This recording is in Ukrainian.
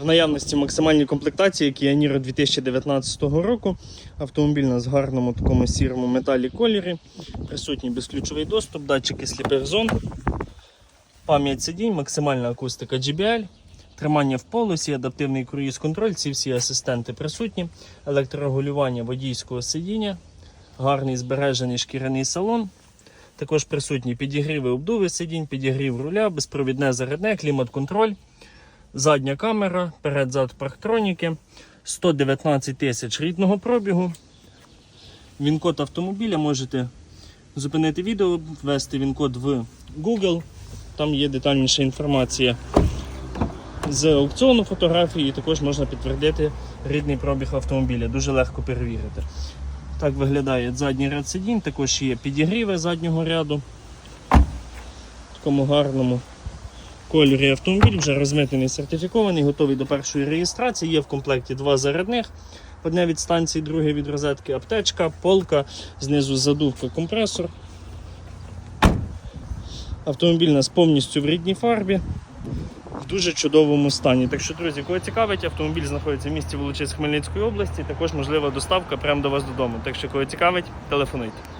В наявності максимальні комплектації, які Niro 2019 року. Автомобіль у нас гарному такому сірому металі кольорі. Присутній безключовий доступ, датчики сліпих зон, пам'ять сидінь, максимальна акустика GBL, тримання в полосі, адаптивний круїз-контроль, ці всі асистенти присутні, електрорегулювання водійського сидіння, гарний збережений шкіряний салон. Також присутні підігріви обдуви сидінь, підігрів руля, безпровідне зарядне, клімат-контроль, задня камера, перед-зад парктроніки, 119 тисяч рідного пробігу. Він-код автомобіля можете зупинити відео, ввести він-код в Google. Там є детальніша інформація з аукціону фотографії, і також можна підтвердити рідний пробіг автомобіля. Дуже легко перевірити. Так виглядає задній ряд сидінь, також є підігріви заднього ряду. В такому гарному кольорі автомобіль, вже розмитнений, сертифікований, готовий до першої реєстрації. Є в комплекті два зарядних. Одне від станції, друге від розетки, аптечка, полка, знизу задувка, компресор. Автомобіль у нас повністю в рідній фарбі, в дуже чудовому стані. Так що, друзі, кого цікавить, автомобіль знаходиться в місті Волочиськ Хмельницької області. Також можлива доставка прямо до вас додому. Так що, кого цікавить, телефонуйте.